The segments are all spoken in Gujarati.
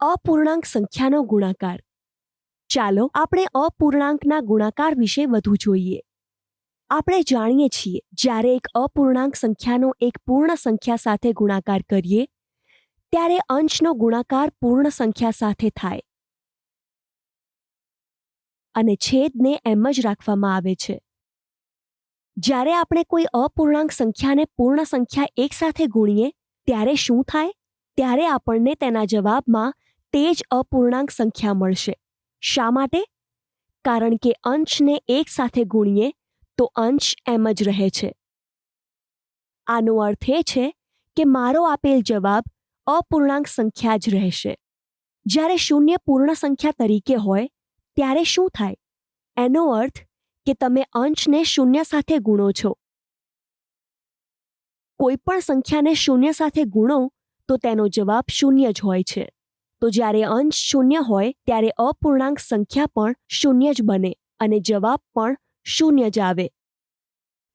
અપૂર્ણાંક સંખ્યાનો ગુણાકાર. ચાલો આપણે અપૂર્ણાંકના ગુણાકાર વિશે વધુ જોઈએ. આપણે જાણીએ છીએ, જ્યારે એક અપૂર્ણાંક સંખ્યાનો એક પૂર્ણ સંખ્યા સાથે ગુણાકાર કરીએ, ત્યારે અંશનો ગુણાકાર પૂર્ણ સંખ્યા સાથે થાય. અને છેદને એમ જ રાખવામાં આવે છે. જ્યારે આપણે કોઈ અપૂર્ણાંક સંખ્યાને પૂર્ણ સંખ્યા એક સાથે ગુણીએ, ત્યારે શું થાય? ત્યારે આપણને તેના જવાબમાં તે જ અપૂર્ણાંક સંખ્યા મળશે. શા માટે? કારણ કે અંશને એક સાથે ગુણીએ તો અંશ એમ જ રહે છે. આનો અર્થ એ છે કે મારો આપેલ જવાબ અપૂર્ણાંક સંખ્યા જ રહેશે. જ્યારે શૂન્ય પૂર્ણ સંખ્યા તરીકે હોય, ત્યારે શું થાય? એનો અર્થ કે તમે અંશને શૂન્ય સાથે ગુણો છો. કોઈ પણ સંખ્યાને શૂન્ય સાથે ગુણો તો તેનો જવાબ શૂન્ય જ હોય છે. તો જ્યારે અંશ શૂન્ય હોય, ત્યારે અપૂર્ણાંક સંખ્યા પણ શૂન્ય જ બને અને જવાબ પણ શૂન્ય જ આવે.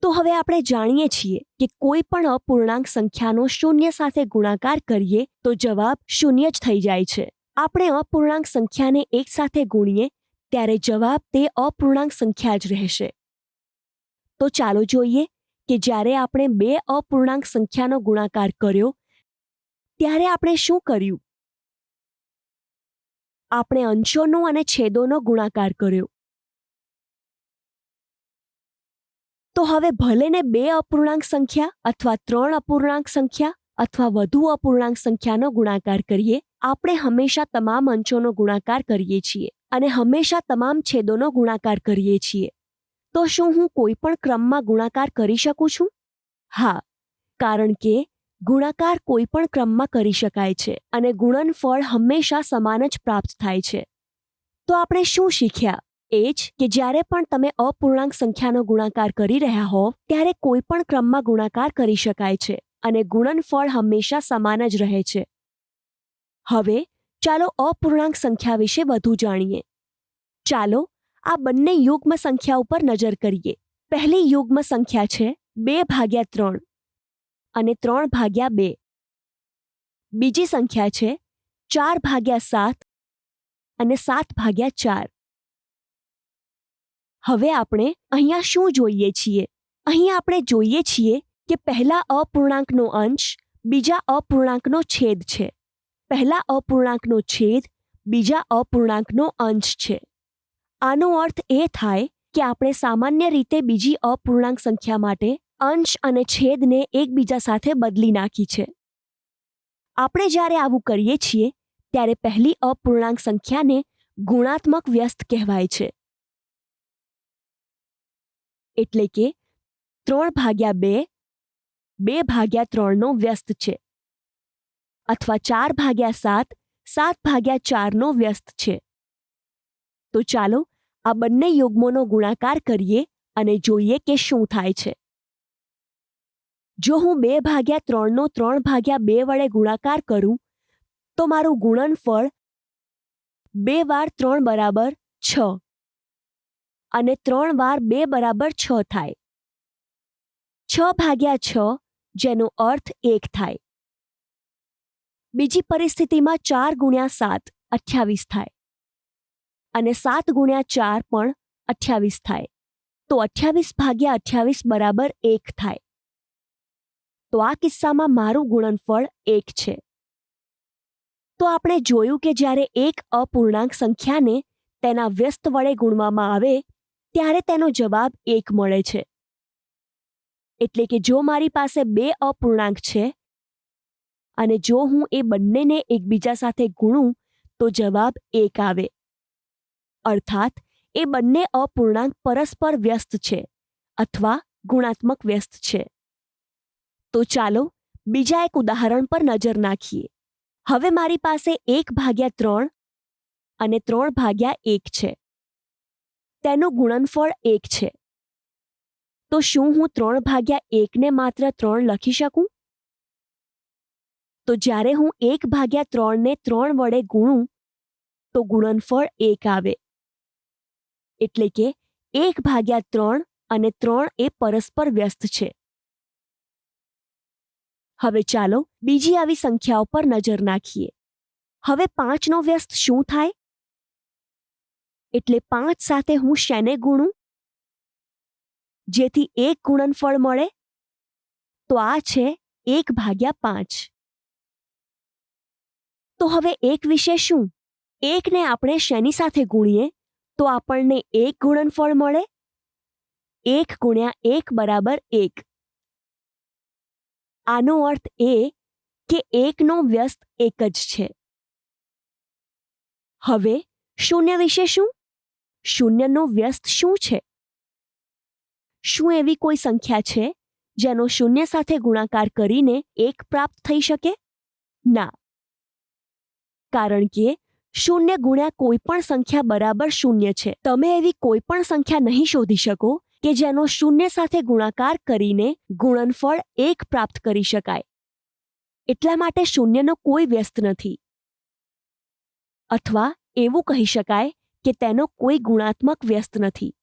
તો હવે આપણે જાણીએ છીએ કે કોઈ પણ અપૂર્ણાંક સંખ્યાનો શૂન્ય સાથે ગુણાકાર કરીએ, તો જવાબ શૂન્ય જ થઈ જાય છે. આપણે અપૂર્ણાંક સંખ્યાને એક સાથે ગુણીએ, ત્યારે જવાબ તે અપૂર્ણાંક સંખ્યા જ રહેશે. તો ચાલો જોઈએ કે જ્યારે આપણે બે અપૂર્ણાંક સંખ્યાનો ગુણાકાર કર્યો, ત્યારે આપણે શું કર્યું? આપણે અંશોનો અને છેદોનો ગુણાકાર કર્યો. તો હવે ભલેને બે અપૂર્ણાંક સંખ્યા અથવા ત્રણ અપૂર્ણાંક સંખ્યા અથવા વધુ અપૂર્ણાંક સંખ્યાનો ગુણાકાર કરીએ, આપણે હંમેશા તમામ અંશોનો ગુણાકાર કરીએ છીએ અને હંમેશા તમામ છેદોનો ગુણાકાર કરીએ છીએ. તો શું હું કોઈ પણ ક્રમમાં ગુણાકાર કરી શકું છું? હા, કારણ કે ગુણાકાર કોઈ પણ ક્રમમાં કરી શકાય છે અને ગુણનફળ હંમેશા સમાન જ પ્રાપ્ત થાય છે. તો આપણે શું શીખ્યા? એ જ કે જ્યારે પણ તમે અપૂર્ણાંક સંખ્યાનો ગુણાકાર કરી રહ્યા હોવ ત્યારે કોઈ પણ ક્રમમાં ગુણાકાર કરી શકાય છે અને ગુણનફળ હંમેશા સમાન જ રહે છે. હવે, ચાલો અપૂર્ણાંક સંખ્યા વિશે વધુ જાણીએ. ચાલો, આ બંને યુગ્મ સંખ્યા ઉપર નજર કરીએ. પહેલી યુગ્મ સંખ્યા છે બે ભાગ્યા ત્રણ. અને ત્રણ ભાગ્યા બે. બીજી સંખ્યા છે ચાર ભાગ્યા સાત અને સાત ભાગ્યા ચાર. હવે આપણે અહીંયા શું જોઈએ છીએ? અહીંયા આપણે જોઈએ છીએ કે પહેલા અપૂર્ણાંકનો અંશ, બીજા અપૂર્ણાંકનો છેદ છે. પહેલા અપૂર્ણાંકનો છેદ, બીજા અપૂર્ણાંકનો અંશ છે. આનો અર્થ એ થાય કે આપણે સામાન્ય રીતે બીજી અપૂર્ણાંક સંખ્યા માટે અંશ અને છેદને એકબીજા સાથે બદલી નાખી છે. આપણે જ્યારે આવું કરીએ છીએ, ત્યારે પહેલી અપૂર્ણાંક સંખ્યાને ગુણાત્મક વ્યસ્ત કહેવાય છે. એટલે કે ત્રણ ભાગ્યા બે બે ભાગ્યા ત્રણનો વ્યસ્ત છે. અથવા ચાર ભાગ્યા સાત સાત ભાગ્યા ચારનો વ્યસ્ત છે. તો ચાલો આ બંને યુગ્મોનો ગુણાકાર કરીએ અને જોઈએ કે શું થાય છે. જો હું બે ભાગ્યા ત્રણનો ત્રણ ભાગ્યા બે વડે ગુણાકાર કરું, તો મારું ગુણનફળ બે વાર ત્રણ બરાબર છ. અને ત્રણ વાર બે બરાબર છ થાય. છ ભાગ્યા છ, જેનો અર્થ એક થાય. બીજી પરિસ્થિતિમાં ચાર ગુણ્યા સાત અઠ્યાવીસ થાય. અને સાત ગુણ્યા ચાર પણ અઠ્યાવીસ થાય. તો અઠ્યાવીસ ભાગ્યા અઠ્યાવીસ બરાબર એક થાય. તો આ કિસ્સામાં મારું ગુણનફળ એક છે. તો આપણે જોયું કે જ્યારે એક અપૂર્ણાંક સંખ્યાને તેના વ્યસ્ત વડે ગુણવામાં આવે, ત્યારે તેનો જવાબ એક મળે છે. એટલે કે જો મારી પાસે બે અપૂર્ણાંક છે, અને જો હું એ બંનેને એકબીજા સાથે ગુણું, તો જવાબ એક આવે. અર્થાત, એ બંને અપૂર્ણાંક પરસ્પર વ્યસ્ત છે, અથવા ગુણાત્મક વ્યસ્ત છે. તો ચાલો બીજા એક ઉદાહરણ પર નજર નાખીએ. હવે મારી પાસે એક ભાગ્યા ત્રણ અને ત્રણ ભાગ્યા એક છે. તેનું ગુણનફળ એક છે. તો શું હું ત્રણ ભાગ્યા એકને માત્ર ત્રણ લખી શકું? તો જ્યારે હું એક ભાગ્યા ત્રણને ત્રણ વડે ગુણું, તો ગુણનફળ એક આવે. એટલે કે એક ભાગ્યા ત્રણ અને ત્રણ એ પરસ્પર વ્યસ્ત છે. હવે ચાલો બીજી આવી સંખ્યાઓ પર નજર નાખીએ. હવે પાંચનો વ્યસ્ત શું થાય? એટલે પાંચ સાથે હું શેને ગુણું? જેથી એક ગુણનફળ મળે? તો આ છે એક ભાગ્યા પાંચ. તો હવે એક વિશે શું? એકને આપણે શેની સાથે ગુણીએ? તો આપણને એક ગુણનફળ મળે? એક ગુણ્યા એક બરાબર એક. આનો અર્થ એ કે એકનો વ્યસ્ત એક જ છે. હવે શૂન્ય વિશે શું? શૂન્યનો વ્યસ્ત શું છે? શું એવી કોઈ સંખ્યા છે જેનો શૂન્ય સાથે ગુણાકાર કરીને એક પ્રાપ્ત થઈ શકે? ના. કારણ કે શૂન્ય ગુણ્યા કોઈ પણ સંખ્યા બરાબર શૂન્ય છે. તમે એવી કોઈ પણ સંખ્યા નહીં શોધી શકો કે જેનો શૂન્ય સાથે ગુણાકાર કરીને ગુણનફળ એક પ્રાપ્ત કરી શકાય. એટલા માટે શૂન્યનો કોઈ વ્યસ્ત નથી. અથવા એવું કહી શકાય કે તેનો કોઈ ગુણાત્મક વ્યસ્ત નથી.